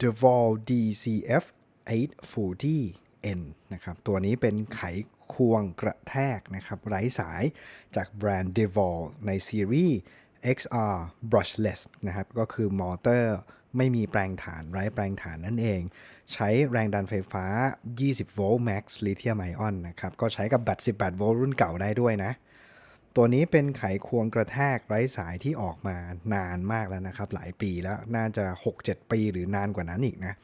DeVol DCF 840N นะครับ ตัวนี้เป็นไขควงกระแทกนะครับ ไร้สายจากแบรนด์ DeVol ในซีรีส์ XR brushless นะครับ ก็คือมอเตอร์ไม่มีแปลงฐานไร้แปลงฐานนั่นเอง ใช้แรงดันไฟฟ้า 20 โวลต์ max ลิเธียมไอออนนะครับ ก็ใช้กับแบต 18 โวลต์รุ่นเก่าได้ด้วยนะ ตัวนี้เป็นไขควงกระแทกไร้สายที่ออกมานานมากแล้วนะครับ หลายปีแล้วน่าจะ 6-7 ปีหรือนานกว่านั้นอีกนะ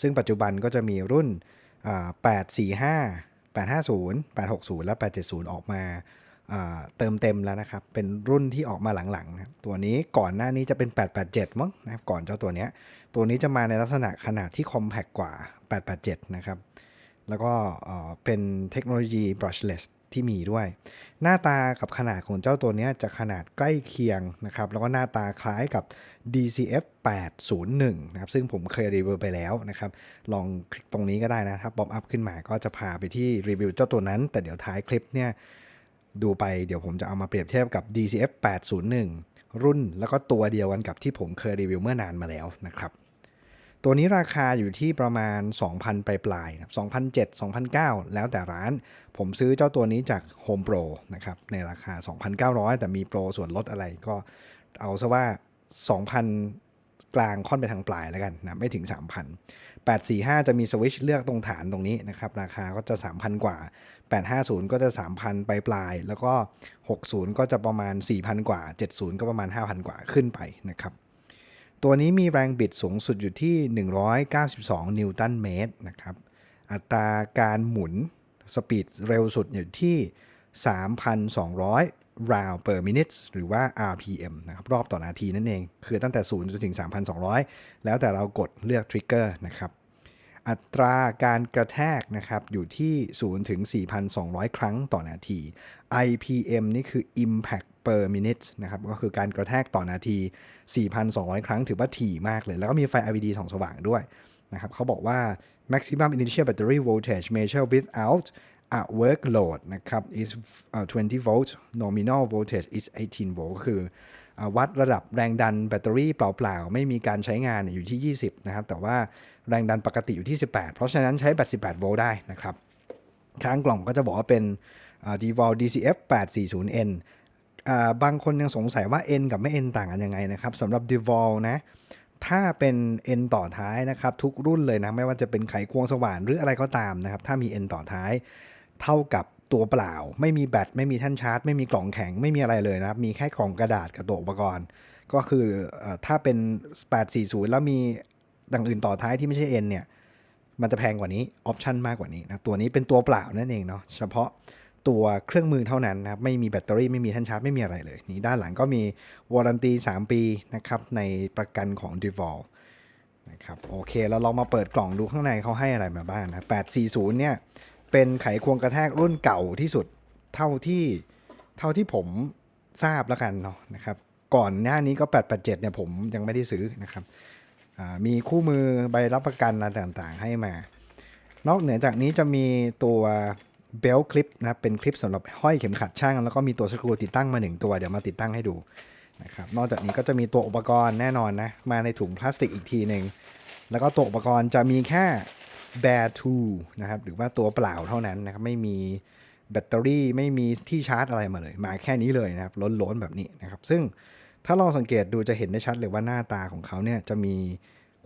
ซึ่งปัจจุบันก็จะมีรุ่น 845 850 860 และ 870 ออกมาเติมเต็มแล้วนะครับ เป็นรุ่นที่ออกมาหลังๆนะตัวนี้ก่อนหน้านี้จะเป็น 887 มั้งนะครับก่อนเจ้าตัวเนี้ย ตัวนี้จะมาในลักษณะขนาดที่คอมแพกกว่า 887 นะครับ แล้วก็เอ่อเป็นเทคโนโลยี brushless ที่มีด้วย หน้าตากับขนาดของเจ้าตัวนี้จะขนาดใกล้เคียงนะครับ แล้วก็หน้าตาคล้ายกับ DCF 801นะครับ ซึ่งผมเคยรีวิวไปแล้วนะครับ ลองคลิกตรงนี้ก็ได้นะ ถ้าป๊อปอัพขึ้นมาก็จะพาไปที่รีวิวเจ้าตัวนั้น แต่เดี๋ยวท้ายคลิปเนี่ยดูไปเดี๋ยวผมจะเอามาเปรียบเทียบกับ DCF 801รุ่นแล้วก็ตัวเดียวกันกับที่ผมเคยรีวิวเมื่อนานมาแล้วนะครับ ตัวนี้ราคาอยู่ที่ประมาณ 2,000 ปลายปลายๆนะครับ2,007 2,009 แล้วแต่ร้าน ผมซื้อเจ้าตัวนี้จาก Home Pro นะครับ ในราคา 2,900 แต่มีโปรส่วนลดอะไรก็เอาซะว่า 2,000 กลางค่อนไปทางปลายแล้วกันนะ ไม่ถึง 3,000 845 จะมีสวิชเลือกตรงฐานตรงนี้นะครับ ราคาก็จะ 3,000 กว่า 850 ก็จะ 3,000 ปลายปลาย แล้วก็ 60 ก็จะประมาณ 4,000 กว่า 70 ก็ประมาณ 5,000 กว่าขึ้นไปนะครับ ตัวนี้มีแรงบิดสูงสุดอยู่ที่ 192 นิวตันเมตรนะครับ อัตราการหมุนสปีดเร็วสุดอยู่ที่ 3,200 round per minute หรือว่า RPM นะครับรอบต่อนาทีนั่นเอง คือตั้งแต่ 0 จนถึง 3,200 แล้วแต่เรากดเลือกทริกเกอร์นะครับ อัตราการกระแทกนะครับอยู่ที่ 0 ถึง 4,200 ครั้งต่อนาที IPM นี่คือ impact per minute นะครับก็คือการกระแทกต่อนาที 4,200 ครั้งถือว่าถี่มากเลย แล้วก็มีไฟ LED ส่องสว่างด้วยนะครับเขาบอกว่า maximum initial battery voltage measured without a work load นะครับ is 20 volts nominal voltage is 18 volt ก็คือวัดระดับแรงดันแบตเตอรี่เปล่า ๆ ไม่มีการใช้งานอยู่ที่ 20 นะครับ แต่ว่าแรงดันปกติอยู่ที่ 18 เพราะฉะนั้นใช้แบต18 โวลต์ได้นะครับ ข้างกล่องก็จะบอกว่าเป็น DeVol DCF 840N บางคนยังสงสัยว่า N กับไม่ N ต่างกันยังไงนะครับสำหรับ DeVol นะถ้าเป็น N ต่อท้ายนะครับ ทุกรุ่นเลยนะ ไม่ว่าจะเป็นไขควงสว่านหรืออะไรก็ตามนะครับ ถ้ามี N ต่อท้าย เท่ากับตัวเปล่า ไม่มีแบตไม่มีแท่นชาร์จ ไม่มีกล่องแข็งไม่มีอะไรเลยนะครับ มีแค่กล่องกระดาษกับตัวอุปกรณ์ ก็คือเออถ้าเป็น 840 แล้วมีดังอื่นต่อท้ายที่ไม่ใช่ N เนี่ยมันจะแพงกว่านี้ออปชันมากกว่านี้นะตัวนี้เป็นตัวเปล่านั่นเองเนาะเฉพาะ ตัวเครื่องมือเท่านั้นนะครับ ไม่มีแบตเตอรี่ไม่มีท่นชาร์จ ไม่มีอะไรเลย นี่ด้านหลังก็มีวารันตี 3 ปีนะครับ ในประกันของ d e v o l นะครับโอเคเราลองมาเปิดกล่องดูข้างในเขาให้อะไรมาบ้างนะ 840 เนี่ย เป็นไขควงกระแทกรุ่นเก่าที่สุดเท่าที่เท่าที่ผมทราบแล้วกันเนาะนะครับก่อนหน้านี้ก็ 887 เนี่ยผมยังไม่ได้ซื้อนะครับมีคู่มือใบรับประกันอะไรต่างๆ ให้มา นอกเหนือจากนี้จะมีตัว เบลคลิปนะครับเป็นคลิปสำหรับห้อยเข็มขัดช่างแล้วก็มีตัวสกรูติดตั้งมา 1 ตัวเดี๋ยวมาติดตั้งให้ดูนะครับนอกจากนี้ก็จะมีตัวอุปกรณ์แน่นอนนะมาในถุงพลาสติกอีกทีหนึ่งแล้วก็ตัวอุปกรณ์จะมีแค่ bare tool นะครับหรือว่าตัวเปล่าเท่านั้นนะครับไม่มีแบตเตอรี่ไม่มีที่ชาร์จอะไรมาเลย มาแค่นี้เลยนะครับล้นๆแบบนี้นะครับซึ่งถ้าลองสังเกตดูจะเห็นได้ชัดเลยว่าหน้าตาของเขาเนี่ยจะมี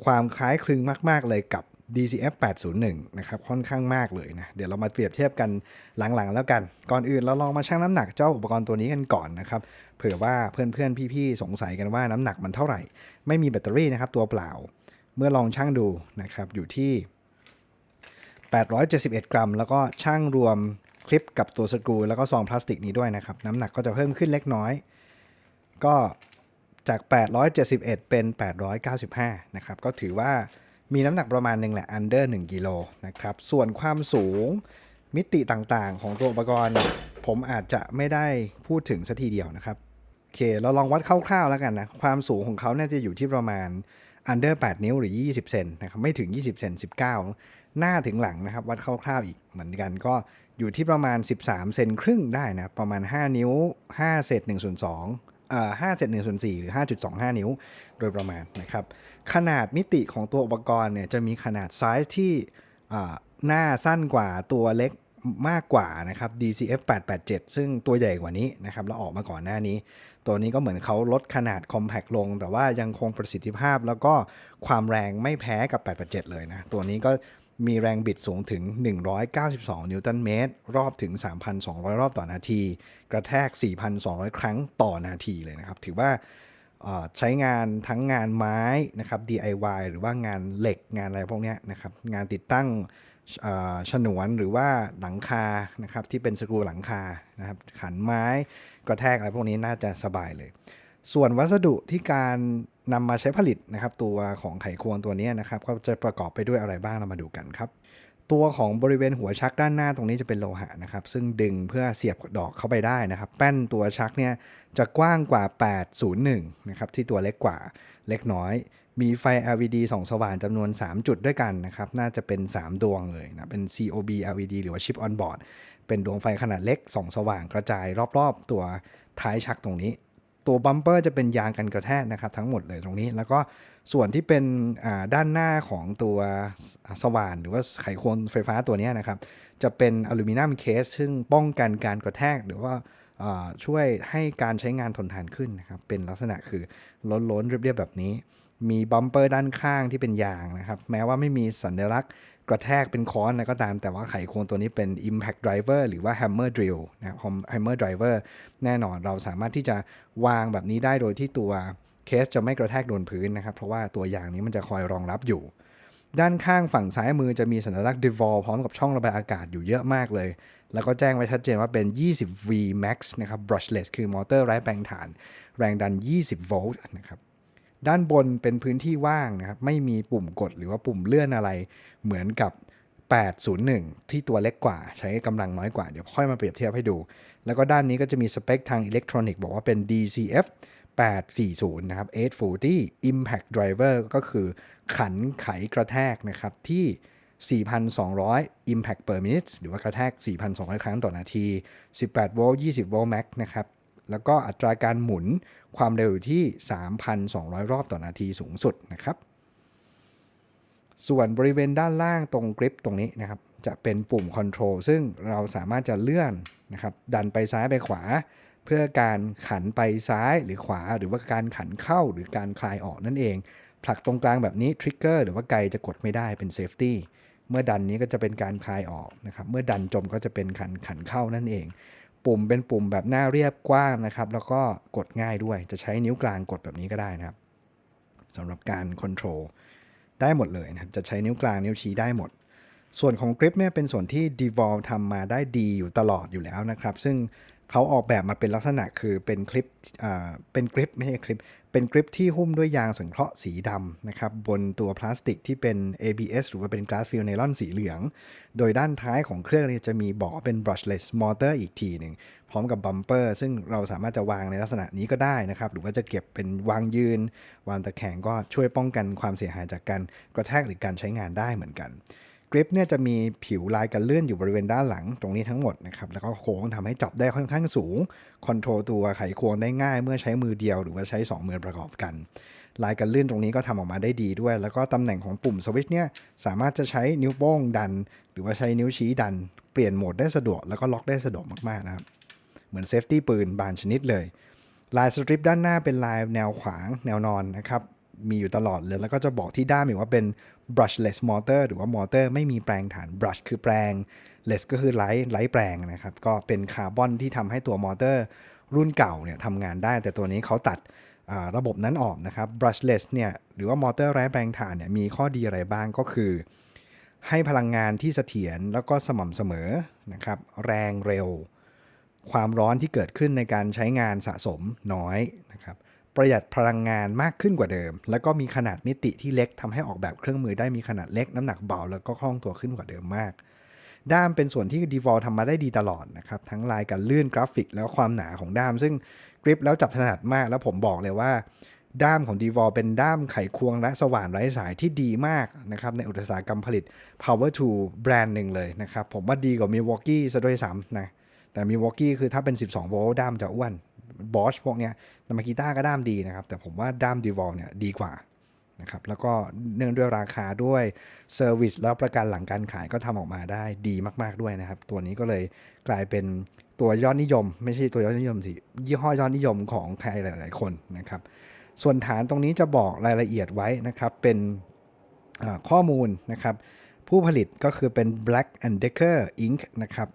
ความคล้ายคลึงมาก ๆ เลยกับ DCF 801นะครับค่อนข้างมากเลยนะเดี๋ยวเรามาเปรียบเทียบกันหลังๆ แล้วกัน ก่อนอื่นเราลองมาชั่งน้ำหนักเจ้าอุปกรณ์ตัวนี้กันก่อนนะครับเผื่อว่าเพื่อนๆพี่ๆสงสัยกันว่าน้ำหนักมันเท่าไหร่ ไม่มีแบตเตอรี่นะครับตัวเปล่า เมื่อลองชั่งดูนะครับอยู่ที่ 871 กรัม แล้วก็ชั่งรวมคลิปกับตัวสกรูแล้วก็ซองพลาสติกนี้ด้วยนะครับน้ำหนักก็จะเพิ่มขึ้นเล็กน้อย ก็จาก 871 เป็น 895 นะครับ ก็ถือว่า มีน้ำหนักประมาณหนึ่งแหละ under 1กิโลนะครับ ส่วนความสูงมิติต่างๆ ของตัวอุปกรณ์ ผมอาจจะไม่ได้พูดถึงสัทีเดียวนะครับ โอเค เราลองวัดคร่าวๆแล้วกันนะ ความสูงของเขาน่าจะอยู่ที่ประมาณ under 8 นิ้วหรือ 20 เซนนะครับ ไม่ถึง 20 เซน19 หน้าถึงหลังนะครับ วัดคร่าวๆอีกเหมือนกันก็อยู่ที่ประมาณ 13 เซนครึ่งได้นะ ประมาณ 5 นิ้ว 5 เศษ1ส่วน2 5เศษ1ส่วน4หรือ 5.25 นิ้ว โดยประมาณนะครับ ขนาดมิติของตัวอุปกรณ์เนี่ยจะมีขนาดไซส์ที่หน้าสั้นกว่าตัวเล็กมากกว่านะครับ DCF 887 ซึ่งตัวใหญ่กว่านี้นะครับ แล้วออกมาก่อนหน้านี้ ตัวนี้ก็เหมือนเขาลดขนาด Compact ลง แต่ว่ายังคงประสิทธิภาพแล้วก็ความแรงไม่แพ้กับ 887 เลยนะ ตัวนี้ก็ มีแรงบิดสูงถึง 192 นิวตันเมตร รอบถึง 3,200 รอบต่อนาที กระแทก 4,200 ครั้งต่อนาทีเลยนะครับ ถือว่าใช้งานทั้งงานไม้นะครับ DIY หรือว่างานเหล็กงานอะไรพวกนี้นะครับ งานติดตั้งฉนวนหรือว่าหลังคานะครับที่เป็นสกรูหลังคานะครับขันไม้กระแทกอะไรพวกนี้น่าจะสบายเลย ส่วนวัสดุที่การ นำมาใช้ผลิตนะครับ ตัวของไขควงตัวนี้นะครับ ก็จะประกอบไปด้วยอะไรบ้างเรามาดูกันครับ ตัวของบริเวณหัวชักด้านหน้าตรงนี้จะเป็นโลหะนะครับ ซึ่งดึงเพื่อเสียบดอกเข้าไปได้นะครับ แป้นตัวชักเนี่ยจะกว้างกว่า 801 นะครับ ที่ตัวเล็กกว่าเล็กน้อย มีไฟ LED ส่องสว่างจำนวน 3 จุดด้วยกันนะครับ น่าจะเป็น 3 ดวงเลยนะ เป็น COB LED หรือว่า Chip on board เป็นดวงไฟขนาดเล็กส่องสว่างกระจายรอบๆ ตัวท้ายชักตรงนี้ ตัวบัมเปอร์จะเป็นยางกันกระแทกนะครับทั้งหมดเลยตรงนี้ แล้วก็ส่วนที่เป็นด้านหน้าของตัวสว่าน หรือว่าไขควงไฟฟ้าตัวนี้นะครับ จะเป็นอลูมิเนียมเคส ซึ่งป้องกันการกระแทกหรือว่าช่วยให้การใช้งานทนทานขึ้นนะครับ เป็นลักษณะคือล้นๆเรียบๆแบบนี้ มีบัมเปอร์ด้านข้างที่เป็นยางนะครับ แม้ว่าไม่มีสัญลักษณ์กระแทกเป็นค้อนอะก็ตาม แต่ว่าไขควงตัวนี้เป็น Impact Driver หรือว่า Hammer Drill นะครับ Hammer Driver แน่นอนเราสามารถที่จะวางแบบนี้ได้โดยที่ตัวเคสจะไม่กระแทกโดนพื้นนะครับ เพราะว่าตัวยางนี้มันจะคอยรองรับอยู่ ด้านข้างฝั่งซ้ายมือจะมีสัญลักษณ์ Devol พร้อมกับช่องระบายอากาศอยู่เยอะมากเลย แล้วก็แจ้งไว้ชัดเจนว่าเป็น 20V max นะครับ brushless คือมอเตอร์ไร้แปลงถ่าน แรงดัน 20 โวลต์นะครับ ด้านบนเป็นพื้นที่ว่างนะครับ ไม่มีปุ่มกดหรือว่าปุ่มเลื่อนอะไร เหมือนกับ 801 ที่ตัวเล็กกว่า ใช้กำลังน้อยกว่า เดี๋ยวค่อยมาเปรียบเทียบให้ดู แล้วก็ด้านนี้ก็จะมีสเปคทางอิเล็กทรอนิกส์บอกว่าเป็น DCF 840 นะครับ 840 Impact Driver ก็คือขันไขกระแทกนะครับที่ 4,200 Impact per minute หรือว่ากระแทก 4,200 ครั้งต่อนาที 18 โวลต์ 20 โวลต์ max นะครับ แล้วก็อัตราการหมุนความเร็วอยู่ที่ 3,200 รอบต่อนาทีสูงสุดนะครับ ส่วนบริเวณด้านล่างตรงกริปตรงนี้นะครับ จะเป็นปุ่มคอนโทรลซึ่งเราสามารถจะเลื่อนนะครับ ดันไปซ้ายไปขวา เพื่อการขันไปซ้ายหรือขวา หรือว่าการขันเข้าหรือการคลายออกนั่นเอง ผลักตรงกลางแบบนี้ทริกเกอร์หรือว่าไกจะกดไม่ได้เป็นเซฟตี้เมื่อดันนี้ก็จะเป็นการคลายออกนะครับ เมื่อดันจมก็จะเป็นขันขันเข้านั่นเอง ปุ่มเป็นปุ่มแบบหน้าเรียบกว้างนะครับ แล้วก็กดง่ายด้วย จะใช้นิ้วกลางกดแบบนี้ก็ได้นะครับสำหรับการคอนโทรลได้หมดเลยนะครับ จะใช้นิ้วกลางนิ้วชี้ได้หมด ส่วนของกริปเนี่ยเป็นส่วนที่ Devol ทำมาได้ดีอยู่ตลอดอยู่แล้วนะครับ ซึ่ง เขาออกแบบมาเป็นลักษณะคือเป็นคลิปเป็นกริปไม่ใช่คลิป เป็นกริปที่หุ้มด้วยยางสังเคราะห์สีดำนะครับบนตัวพลาสติกที่เป็น ABS หรือว่าเป็น glass field nylon สีเหลือง โดยด้านท้ายของเครื่องเนี่ยจะมีบอกว่าเป็น brushless motor อีกทีหนึ่ง พร้อมกับบัมเปอร์ซึ่งเราสามารถจะวางในลักษณะนี้ก็ได้นะครับ หรือว่าจะเก็บเป็นวางยืน วางตะแคงก็ช่วยป้องกันความเสียหายจากการกระแทกหรือการใช้งานได้เหมือนกัน กริปเนี่ยจะมีผิวลายกันเลื่อนอยู่บริเวณด้านหลังตรงนี้ทั้งหมดนะครับแล้วก็โค้งทำให้จับได้ค่อนข้างสูงคอนโทรลตัวไขควงได้ง่ายเมื่อใช้มือเดียวหรือว่าใช้ 2 มือประกอบกัน ลายกันเลื่อนตรงนี้ก็ทำออกมาได้ดีด้วย แล้วก็ตำแหน่งของปุ่มสวิตช์เนี่ยสามารถจะใช้นิ้วโป้งดัน หรือว่าใช้นิ้วชี้ดัน เปลี่ยนโหมดได้สะดวกแล้วก็ล็อกได้สะดวกมากๆนะครับเหมือนเซฟตี้ปืนบานชนิดเลย ลายสตริปด้านหน้าเป็นลายแนวขวางแนวนอนนะครับมีอยู่ตลอดเลยแล้วก็จะบอกที่ด้ามอีกว่าเป็น brushless motor หรือว่ามอเตอร์ไม่มีแปลงฐาน brush คือแปลง less ก็คือไร้ไร้แปลงนะครับ ก็เป็นคาร์บอนที่ทำให้ตัวมอเตอร์รุ่นเก่าเนี่ยทำงานได้ แต่ตัวนี้เขาตัดระบบนั้นออกนะครับ brushless เนี่ยหรือว่ามอเตอร์ไร้แปลงฐานเนี่ยมีข้อดีอะไรบ้างก็คือ ให้พลังงานที่เสถียรแล้วก็สม่ำเสมอนะครับแรงเร็ว ความร้อนที่เกิดขึ้นในการใช้งานสะสมน้อยนะครับ ประหยัดพลังงานมากขึ้นกว่าเดิม แล้วก็มีขนาดมิติที่เล็กทำให้ออกแบบเครื่องมือได้มีขนาดเล็กน้ำหนักเบาแล้วก็คล่องตัวขึ้นกว่าเดิมมาก ด้ามเป็นส่วนที่ d e v o l ทำมาได้ดีตลอดนะครับทั้งลายการเลื่อนกราฟิกแล้วความหนาของด้าม ซึ่งกริปแล้วจับถนัดมากแล้วผมบอกเลยว่าด้ามของ d e v o l เป็นด้ามไขควงและสว่านไร้สายที่ดีมากนะครับในอุตสาหกรรมผลิต power tool แบรนด์หนึ่งเลยนะครับผมว่าดีกว่า Milwaukee ซะด้วยซ้ำนะแต่ Milwaukee คือถ้าเป็น 12 โวลต์ด้ามจะอ้วน บอชพวกเนี้ยนามากิต้าก็ด้ามดีนะครับ แต่ผมว่าด้ามดีวอลเนี่ยดีกว่านะครับแล้วก็เนื่องด้วยราคาด้วยเซอร์วิสแล้วประกันหลังการขายก็ทำออกมาได้ดีมาก ๆด้วยนะครับ ตัวนี้ก็เลยกลายเป็นตัวยอดนิยม ไม่ใช่ตัวยอดนิยมสิยี่ห้อยอดนิยมของใครหลาย ๆ คนนะครับ ส่วนฐานตรงนี้จะบอกรายละเอียดไว้นะครับ เป็นข้อมูลนะครับ ผู้ผลิตก็คือเป็น Black and Decker Inc. นะครับ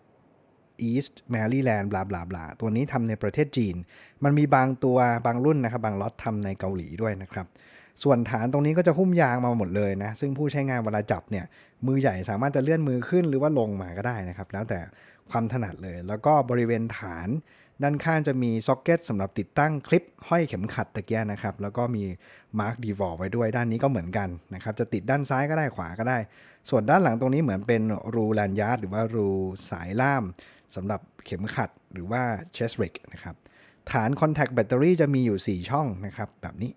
East Maryland บลาบลาบลาตัวนี้ทำในประเทศจีน มันมีบางตัวบางรุ่นนะครับ บางล็อตทำในเกาหลีด้วยนะครับ ส่วนฐานตรงนี้ก็จะหุ้มยางมาหมดเลยนะ ซึ่งผู้ใช้งานเวลาจับเนี่ย มือใหญ่สามารถจะเลื่อนมือขึ้นหรือว่าลงมาก็ได้นะครับ แล้วแต่ความถนัดเลย แล้วก็บริเวณฐาน ด้านข้างจะมีซ็อกเก็ตสำหรับติดตั้งคลิปห้อยเข็มขัดตะเกียนะครับ แล้วก็มีมาร์กดีวอลไว้ด้วยด้านนี้ก็เหมือนกันนะครับ จะติดด้านซ้ายก็ได้ขวาก็ได้ ส่วนด้านหลังตรงนี้เหมือนเป็นรูแลนยาร์ดหรือว่ารูสายล่าม สำหรับเข็มขัดหรือว่าเชสริกนะครับฐาน Contact Battery จะมีอยู่ 4 ช่องนะครับ แบบนี้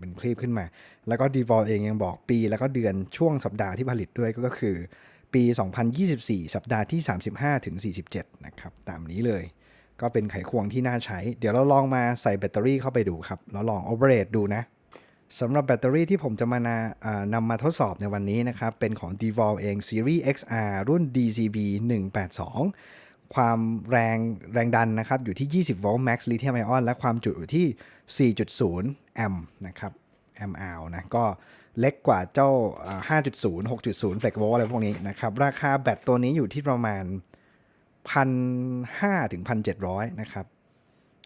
เป็นคลีปขึ้นมา แล้วก็ d e v o l เองยังบอกปี แล้วก็เดือนช่วงสัปดาห์ที่ผลิตด้วยก็คือ ปี 2024 สัปดาห์ที่ 35ถึง47 นะครับ ตามนี้เลย ก็เป็นไขควงที่น่าใช้ เดี๋ยวเราลองมาใส่แบตเตอรี่เข้าไปดูครับ แล้วลอง operate ดูนะสำหรับแบตเตอรี่ที่ผมจะมานานำมาทดสอบในวันนี้นะครับ เป็นของ d e v o l เอง Series XR รุ่น DCB 182 ความแรงแรงดันนะครับอยู่ที่ 20 โวลต์ max lithium ion และความจุอยู่ที่ 4.0 แอมป์นะครับแอมป์อนะก็เล็กกว่าเจ้า 5.0 6.0 flex volt อะไรพวกนี้นะครับ ราคาแบตตัวนี้อยู่ที่ประมาณ 1,500 ถึง 1,700 นะครับ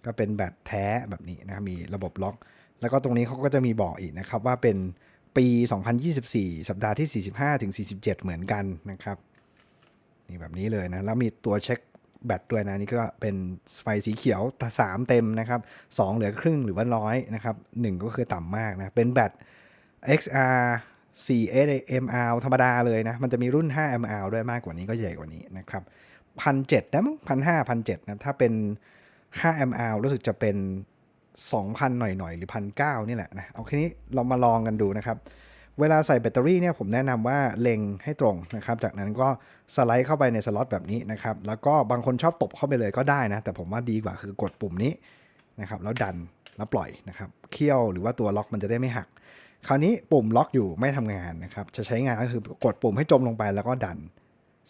ก็เป็นแบตแท้แบบนี้นะครับ มีระบบล็อก แล้วก็ตรงนี้เขาก็จะมีบอกอีกนะครับ ว่าเป็นปี 2024 สัปดาห์ที่ 45 ถึง 47 เหมือนกันนะครับ นี่แบบนี้เลยนะ แล้วมีตัวเช็ค แบตด้วยนะนี่ก็เป็นไฟสีเขียวสามเต็มนะครับสองเหลือครึ่งหรือว่าน้อยนะครับหนึ่งก็คือต่ำมากนะเป็นแบต XR 4 mAh ธรรมดาเลยนะ มันจะมีรุ่น 5 mAh ด้วยมากกว่านี้ก็ใหญ่กว่านี้นะครับพันเจ็ดนะมั้งพันห้าพันเจ็ดนะถ้าเป็น 5 mAh รู้สึกจะเป็น 2,000 หน่อยๆหรือ1,900นี่แหละนะ เอาแค่นี้เรามาลองกันดูนะครับ เวลาใส่แบตเตอรี่เนี่ยผมแนะนำว่าเล็งให้ตรงนะครับ จากนั้นก็สไลด์เข้าไปในสล็อตแบบนี้นะครับ แล้วก็บางคนชอบตบเข้าไปเลยก็ได้นะ แต่ผมว่าดีกว่าคือกดปุ่มนี้นะครับ แล้วดันแล้วปล่อยนะครับ เคี่ยวหรือว่าตัวล็อกมันจะได้ไม่หัก คราวนี้ปุ่มล็อกอยู่ไม่ทำงานนะครับ จะใช้งานก็คือกดปุ่มให้จมลงไปแล้วก็ดัน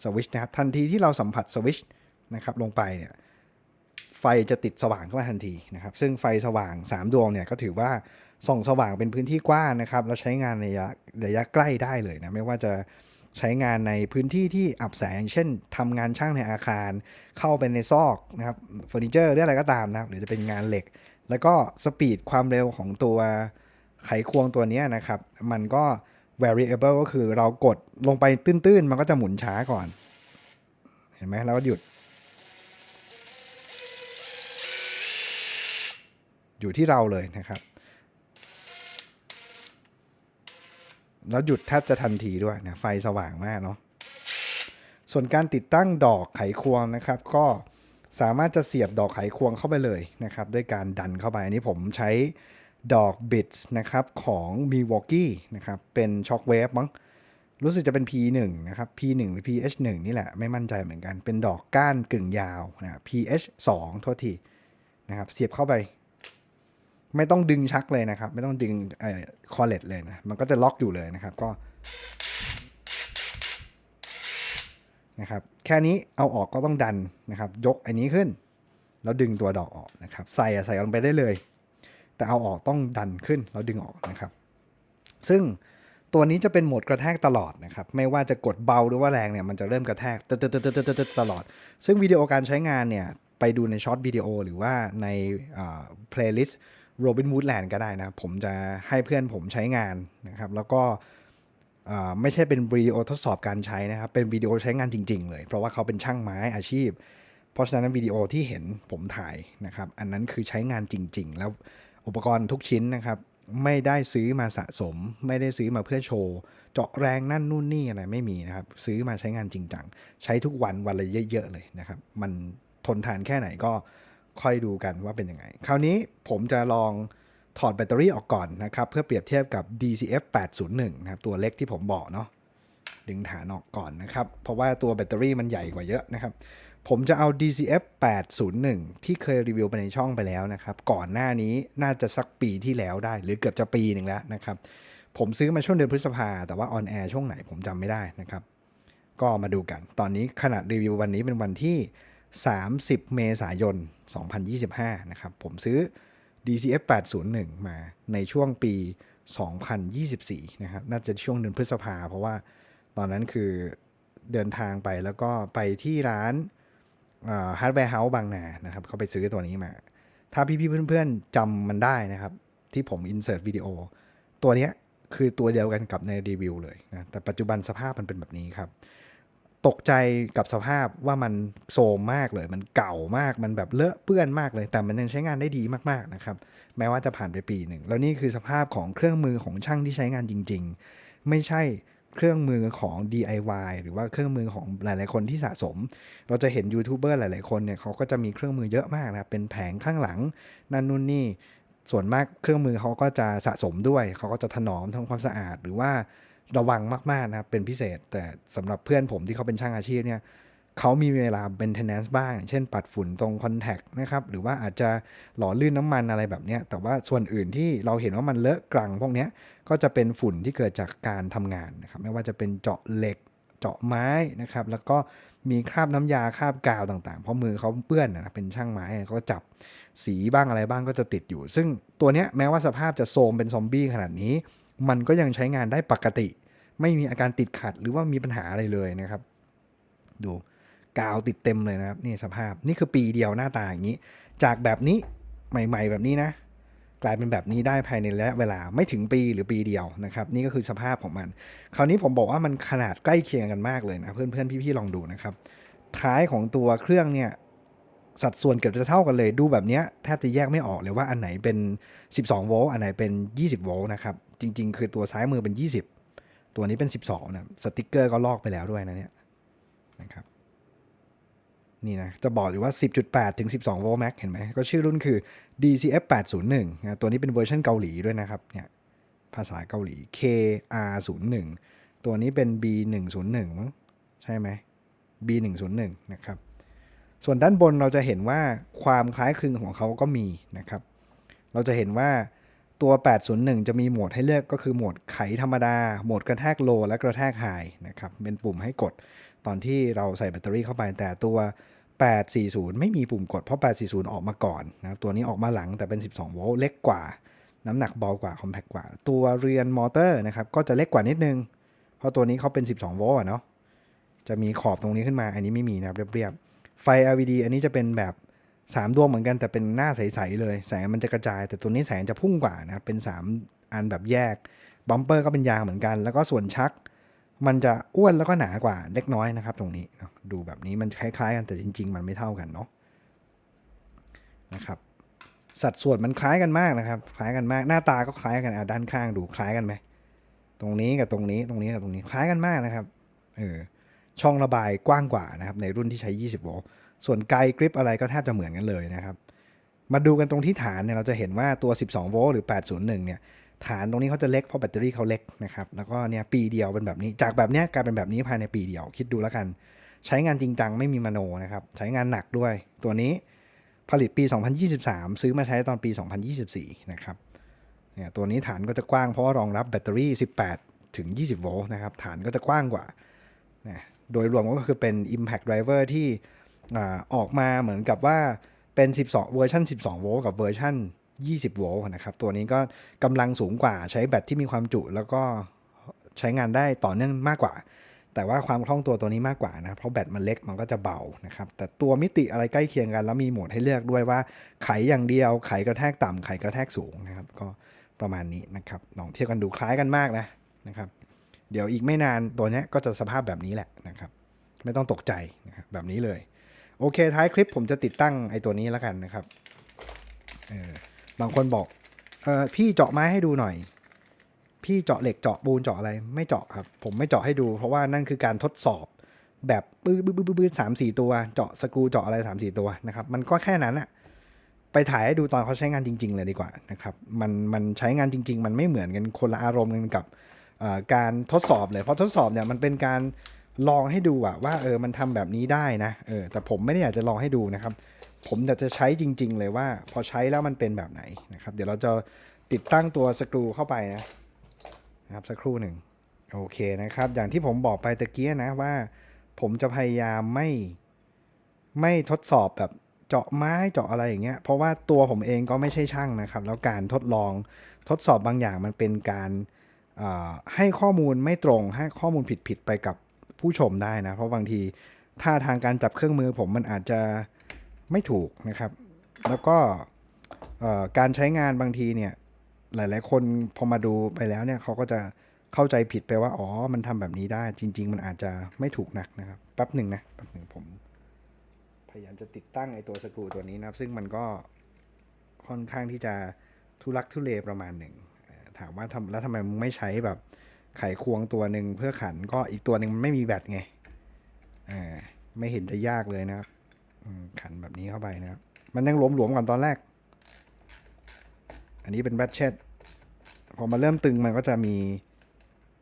สวิชนะครับ ทันทีที่เราสัมผัสสวิชนะครับลงไปเนี่ยไฟจะติดสว่างเข้ามาทันทีนะครับ ซึ่งไฟสว่าง 3 ดวงเนี่ยก็ถือว่า ส่องสว่างเป็นพื้นที่กว้างนะครับแล้วใช้งานในระยะระยะใกล้ได้เลยนะไม่ว่าจะใช้งานในพื้นที่ที่อับแสงอย่างเช่นทำงานช่างในอาคาร เข้าไปในซอกนะครับเฟอร์นิเจอร์หรืออะไรก็ตามนะครับหรือจะเป็นงานเหล็ก แล้วก็สปีดความเร็วของตัวไขควงตัวนี้นะครับ มันก็ variable ก็คือเรากดลงไปตื้นๆ มันก็จะหมุนช้าก่อน เห็นไหมแล้วก็หยุด อยู่ที่เราเลยนะครับ แล้วหยุดแทบจะทันทีด้วยนะไฟสว่างมากเนาะส่วนการติดตั้งดอกไขควงนะครับ ก็สามารถจะเสียบดอกไขควงเข้าไปเลยนะครับ ด้วยการดันเข้าไปอันนี้ผมใช้ดอกบิดนะครับของ Milwaukee นะครับเป็นช็อคเวฟมั้งรู้สึกจะเป็น P1 นะครับ P1 หรือ PH1 นี่แหละ ไม่มั่นใจเหมือนกัน เป็นดอกก้านกึ่งยาวนะ PH2 โทษทีนะครับ เสียบเข้าไป ไม่ต้องดึงชักเลยนะครับ ไม่ต้องดึงเอ่อคอเลตเลยนะมันก็จะล็อกอยู่เลยนะครับ ก็นะครับ แค่นี้เอาออกก็ต้องดันนะครับ ยกอันนี้ขึ้น แล้วดึงตัวดอกออกนะครับ ใส่ใส่ลงไปได้เลย แต่เอาออกต้องดันขึ้นแล้วดึงออกนะครับ ซึ่งตัวนี้จะเป็นโหมดกระแทกตลอดนะครับ ไม่ว่าจะกดเบาหรือว่าแรงเนี่ยมันจะเริ่มกระแทกตึ๊ดตึ๊ดตึ๊ดตึ๊ดตึ๊ดตึ๊ดตลอด ซึ่งวิดีโอการใช้งานเนี่ยไปดูในช็อตวิดีโอหรือว่าในเพลย์ลิสต์ โรบิน o ูดแลนด์ก็ได้นะผมจะให้เพื่อนผมใช้งานนะครับ แล้วก็ไม่ใช่เป็นวิดีโอทดสอบการใช้นะครับ เป็นวิดีโอใช้งานจริง ๆ เลย เพราะว่าเขาเป็นช่างไม้อาชีพ เพราะฉะนั้นวิดีโอที่เห็นผมถ่ายนะครับ อันนั้นคือใช้งานจริง ๆ แล้วอุปกรณ์ทุกชิ้นนะครับ ไม่ได้ซื้อมาสะสม ไม่ได้ซื้อมาเพื่อโชว์ เจาะแรงนั่นนู่นนี่อะไรไม่มีนะครับ ซื้อมาใช้งานจริงจังใช้ทุกวันวันละเยอะๆเลยนะครับ มันทนทานแค่ไหนก็ ค่อยดูกันว่าเป็นยังไง คราวนี้ผมจะลองถอดแบตเตอรี่ออกก่อนนะครับ เพื่อเปรียบเทียบกับ DCF 801นะครับตัวเล็กที่ผมบอกเนาะดึงฐานออกก่อนนะครับ เพราะว่าตัวแบตเตอรี่มันใหญ่กว่าเยอะนะครับ ผมจะเอา DCF 801 ที่เคยรีวิวไปในช่องไปแล้วนะครับ ก่อนหน้านี้น่าจะสักปีที่แล้วได้ หรือเกือบจะปีหนึ่งแล้วนะครับ ผมซื้อมาช่วงเดือนพฤษภา แต่ว่าออนแอร์ช่วงไหนผมจำไม่ได้นะครับ ก็มาดูกัน ตอนนี้ขนาดรีวิววันนี้เป็นวันที่ 30 เมษายน 2025 นะครับ ผมซื้อ DCF 801 มาในช่วงปี 2024 นะครับ น่าจะช่วงเดือนพฤษภา เพราะว่าตอนนั้นคือเดินทางไปแล้วก็ไปที่ร้านฮาร์ดแวร์เฮาส์บางนา นะครับ เขาไปซื้อตัวนี้มา ถ้าพี่ๆเพื่อนๆจำมันได้นะครับ ที่ผมอินเสิร์ตวิดีโอ ตัวนี้คือตัวเดียวกันกับในรีวิวเลยนะ แต่ปัจจุบันสภาพมันเป็นแบบนี้ครับ ตกใจกับสภาพว่ามันโทรมมากเลย มันเก่ามากมันแบบเลอะเปื้อนมากเลย แต่มันยังใช้งานได้ดีมากๆนะครับแม้ว่าจะผ่านไปปีหนึ่งแล้วนี่คือสภาพของเครื่องมือของช่างที่ใช้งานจริง ๆ ไม่ใช่เครื่องมือของ DIY หรือว่าเครื่องมือของหลาย ๆ คนที่สะสม เราจะเห็นยูทูบเบอร์หลาย ๆ คนเนี่ยเขาก็จะมีเครื่องมือเยอะมากนะครับเป็นแผงข้างหลังนั่นนู่นนี่ส่วนมากเครื่องมือเขาก็จะสะสมด้วย เขาก็จะถนอมทำความสะอาดหรือว่า ระวังมากๆนะครับเป็นพิเศษ แต่สำหรับเพื่อนผมที่เขาเป็นช่างอาชีพเนี่ยเขามีเวลา maintenance บ้าง เช่นปัดฝุ่นตรงคอนแทคนะครับ หรือว่าอาจจะหล่อลื่นน้ำมันอะไรแบบเนี้ยแต่ว่าส่วนอื่นที่เราเห็นว่ามันเลอะกรังพวกเนี้ยก็จะเป็นฝุ่นที่เกิดจากการทำงานนะครับ ไม่ว่าจะเป็นเจาะเหล็ก เจาะไม้นะครับ แล้วก็มีคราบน้ำยาคราบกาวต่างๆ เพราะมือเขาเปื้อนนะ เป็นช่างไม้เขาก็จับสีบ้างอะไรบ้างก็จะติดอยู่ ซึ่งตัวเนี้ยแม้ว่าสภาพจะโทมเป็นซอมบี้ขนาดนี้ มันก็ยังใช้งานได้ปกติ ไม่มีอาการติดขัดหรือว่ามีปัญหาอะไรเลยนะครับ ดูกาวติดเต็มเลยนะครับนี่สภาพนี่คือปีเดียวหน้าตาอย่างนี้ จากแบบนี้ใหม่ ๆ แบบนี้นะ กลายเป็นแบบนี้ได้ภายในระยะเวลาไม่ถึงปีหรือปีเดียวนะครับ นี่ก็คือสภาพของมัน คราวนี้ผมบอกว่ามันขนาดใกล้เคียงกันมากเลยนะเพื่อนๆพี่ๆลองดูนะครับ ท้ายของตัวเครื่องเนี่ยสัดส่วนเกือบจะเท่ากันเลยดูแบบนี้แทบจะแยกไม่ออกเลยว่าอันไหนเป็น 12 โวลต์อันไหนเป็น 20 โวลต์นะครับ จริง ๆ คือตัวซ้ายมือเป็น 20 ตัวนี้เป็น 12นะสติกเกอร์ก็ลอกไปแล้วด้วยนะเนี่ยนะครับนี่นะจะบอกอยู่ว่า 10.8 ถึง 12 โวลต์แม็กเห็นไหมก็ชื่อรุ่นคือ DCF 801นะตัวนี้เป็นเวอร์ชันเกาหลีด้วยนะครับเนี่ยภาษาเกาหลี KR01 ตัวนี้เป็น B101 มั้งใช่ไหม B101 นะครับส่วนด้านบนเราจะเห็นว่าความคล้ายคลึงของเขาก็มีนะครับ เราจะเห็นว่า ตัว 801 จะมีโหมดให้เลือกก็คือโหมดไขธรรมดา โหมดกระแทกโล และกระแทกไฮนะครับ เป็นปุ่มให้กดตอนที่เราใส่แบตเตอรี่เข้าไป แต่ตัว 840 ไม่มีปุ่มกด เพราะ 840 ออกมาก่อนนะครับตัวนี้ออกมาหลังแต่เป็น 12 โวลต์เล็กกว่า น้ำหนักเบากว่า คอมแพคกว่า ตัวเรียนมอเตอร์นะครับ ก็จะเล็กกว่านิดนึง เพราะตัวนี้เขาเป็น 12 โวลต์เนาะ จะมีขอบตรงนี้ขึ้นมา อันนี้ไม่มีนะครับเรียบๆ ไฟ LED อันนี้จะเป็นแบบ 3ดวงเหมือนกันแต่เป็นหน้าใสๆเลย แสงมันจะกระจาย แต่ตัวนี้แสงจะพุ่งกว่านะครับเป็น 3 อันแบบแยกบัมเปอร์ก็เป็นยางเหมือนกัน แล้วก็ส่วนชัก มันจะอ้วนแล้วก็หนากว่าเล็กน้อยนะครับ ตรงนี้ดูแบบนี้มันคล้ายๆ กันแต่จริง ๆ มันไม่เท่ากันเนาะนะครับสัดส่วนมันคล้ายกันมากนะครับ คล้ายกันมาก หน้าตาก็คล้ายกันอะด้านข้างดูคล้ายกันไหมตรงนี้กับตรงนี้ตรงนี้กับตรงนี้คล้ายกันมากนะครับเออช่องระบายกว้างกว่านะครับ ในรุ่นที่ใช้ 20 โวลต์ ส่วนไกลกริปอะไรก็แทบจะเหมือนกันเลยนะครับ มาดูกันตรงที่ฐานเนี่ยเราจะเห็นว่าตัว 12 โวลต์หรือ 801 เนี่ยฐานตรงนี้เขาจะเล็กเพราะแบตเตอรี่เขาเล็กนะครับแล้วก็เนี่ยปีเดียวเป็นแบบนี้ จากแบบเนี้ยกลายเป็นแบบนี้ภายในปีเดียวคิดดูแล้วกัน ใช้งานจริงจังไม่มีมโนนะครับใช้งานหนักด้วย ตัวนี้ผลิตปี 2023 ซื้อมาใช้ตอนปี 2024 นะครับเนี่ยตัวนี้ฐานก็จะกว้างเพราะรองรับแบตเตอรี่ 18 ถึง 20 โวลต์นะครับฐานก็จะกว้างกว่านะโดยรวมก็คือเป็น Impact Driver ที่ อออกมาเหมือนกับว่าเป็น 12 เวอร์ชัน12 โวลต์กับเวอร์ชัน20 โวลต์นะครับ ตัวนี้ก็กำลังสูงกว่าใช้แบตที่มีความจุ แล้วก็ใช้งานได้ต่อเนื่องมากกว่า แต่ว่าความคล่องตัวตัวนี้มากกว่านะ เพราะแบตมันเล็กมันก็จะเบานะครับ แต่ตัวมิติอะไรใกล้เคียงกัน แล้วมีโหมดให้เลือกด้วยว่าไขอย่างเดียวไขกระแทกต่ำไขกระแทกสูงนะครับ ก็ประมาณนี้นะครับลองเทียบกันดูคล้ายกันมากนะนะครับเดี๋ยวอีกไม่นานตัวนี้ก็จะสภาพแบบนี้แหละนะครับ ไม่ต้องตกใจนะครับแบบนี้เลย โอเคท้ายคลิปผมจะติดตั้งไอ้ตัวนี้แล้วกันนะครับเออบางคนบอกเออพี่เจาะไม้ให้ดูหน่อย พี่เจาะเหล็กเจาะปูนเจาะอะไรไม่เจาะครับ ผมไม่เจาะให้ดู เพราะว่านั่นคือการทดสอบแบบปื้อปื้อปื้อสามสี่ตัว เจาะสกรูเจาะอะไรสามสี่ตัวนะครับ มันก็แค่นั้นอะไปถ่ายให้ดูตอนเขาใช้งานจริง ๆ เลยดีกว่านะครับ มันมันใช้งานจริง ๆ มันไม่เหมือนกันคนละอารมณ์กันกับการทดสอบเลย เพราะทดสอบเนี่ยมันเป็นการ ลองให้ดูอะว่าเออมันทำแบบนี้ได้นะเออแต่ผมไม่ได้อยากจะลองให้ดูนะครับ ผมอยากจะใช้จริง ๆ เลยว่า พอใช้แล้วมันเป็นแบบไหนนะครับ เดี๋ยวเราจะติดตั้งตัวสกรูเข้าไปนะนะครับสักครู่หนึ่งโอเคนะครับ อย่างที่ผมบอกไปตะเกียนะว่า ผมจะพยายามไม่ไม่ทดสอบแบบเจาะไม้เจาะอะไรอย่างเงี้ย เพราะว่าตัวผมเองก็ไม่ใช่ช่างนะครับ แล้วการทดลองทดสอบบางอย่างมันเป็นการให้ข้อมูลไม่ตรงให้ข้อมูลผิดๆไปกับ ผู้ชมได้นะ เพราะบางทีท่าทางการจับเครื่องมือผมมันอาจจะไม่ถูกนะครับ แล้วก็การใช้งานบางทีเนี่ยหลาย ๆ คนพอมาดูไปแล้วเนี่ยเขาก็จะเข้าใจผิดไปว่า อ๋อ มันทำแบบนี้ได้ จริง ๆ มันอาจจะไม่ถูกนักนะครับ แป๊บหนึ่งนะ แป๊บหนึ่งผม พยายามจะติดตั้งไอ้ตัวสกรูตัวนี้นะครับ ซึ่งมันก็ค่อนข้างที่จะทุลักทุเลประมาณหนึ่ง ถามว่าทำแล้วทำไมมึงไม่ใช้แบบ ไขควงตัวหนึ่งเพื่อขันก็อีกตัวหนึ่งมันไม่มีแบตไงอ่าไม่เห็นจะยากเลยนะครับขันแบบนี้เข้าไปนะครับ มันยังหลวมๆก่อนตอนแรก อันนี้เป็นแบตเชตพอมาเริ่มตึงมันก็จะมี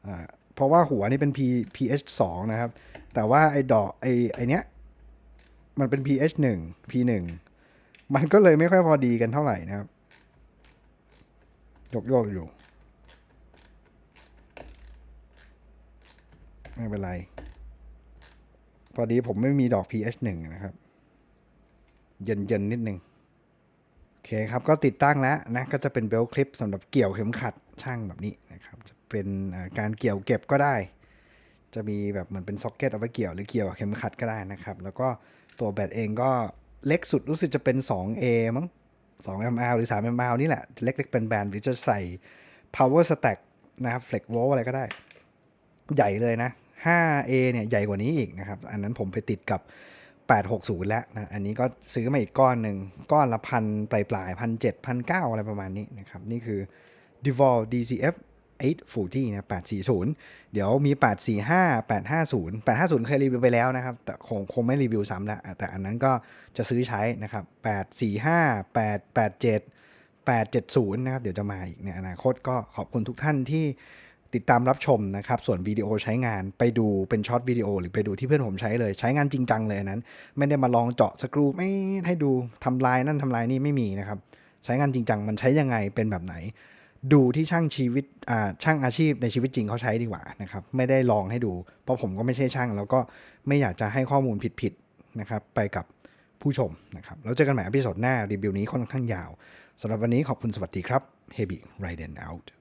อ่าเพราะว่าหัวนี่เป็น P pH 2นะครับ แต่ว่าไอ้ดอกไอ้ไอเนี้ยมันเป็น pH 1 P 1มันก็เลยไม่ค่อยพอดีกันเท่าไหร่นะครับยกโยกอยู่ ไม่เป็นไร พอดีผมไม่มีดอก pH 1นะครับ เย็นเย็นนิดนึง โอเคครับ ก็ติดตั้งแล้วนะ ก็จะเป็นเบลคลิปสำหรับเกี่ยวเข็มขัดช่างแบบนี้นะครับ จะเป็นการเกี่ยวเก็บก็ได้ จะมีแบบเหมือนเป็นซ็อกเก็ตเอาไว้เกี่ยวหรือเกี่ยวเข็มขัดก็ได้นะครับ แล้วก็ตัวแบตเองก็เล็กสุดรู้สึกจะเป็น 2A มั้ง 2 mAh หรือ 3 mAh นี่แหละ เล็กๆเป็นแบนหรือจะใส่ power stack นะครับ flex volt อะไรก็ได้ ใหญ่เลยนะ 5A เนี่ยใหญ่กว่านี้อีกนะครับ อันนั้นผมไปติดกับ 860 แล้วนะ อันนี้ก็ซื้อมาอีกก้อนหนึ่ง ก้อนละพันปลายปลายพันเจ็ดพันเก้าอะไรประมาณนี้นะครับ นี่คือ d e v o l DCF 840นะ840 เดี๋ยวมี 845 850 850 เคยรีวิวไปแล้วนะครับ แต่คงคงไม่รีวิวซ้ำแล้วอะแต่อันนั้นก็จะซื้อใช้นะครับ 845 887 870 นะครับ เดี๋ยวจะมาอีกในอนาคตก็ขอบคุณทุกท่านที่ ติดตามรับชมนะครับ ส่วนวิดีโอใช้งานไปดูเป็นช็อตวิดีโอหรือไปดูที่เพื่อนผมใช้เลย ใช้งานจริงจังเลยนั้น ไม่ได้มาลองเจาะสกรูไม่ให้ดูทำลายนั่นทำลายนี่ไม่มีนะครับ ใช้งานจริงจังมันใช้ยังไงเป็นแบบไหน ดูที่ช่างชีวิตอ่าช่างอาชีพในชีวิตจริงเขาใช้ดีกว่านะครับไม่ได้ลองให้ดู เพราะผมก็ไม่ใช่ช่าง แล้วก็ไม่อยากจะให้ข้อมูลผิดๆนะครับไปกับผู้ชมนะครับแล้วเจอกันใหม่อพิสดหน้ารีวิวนี้ค่อนข้างยาวสำหรับวันนี้ขอบคุณสวัสดีครับ Heavy Raiden out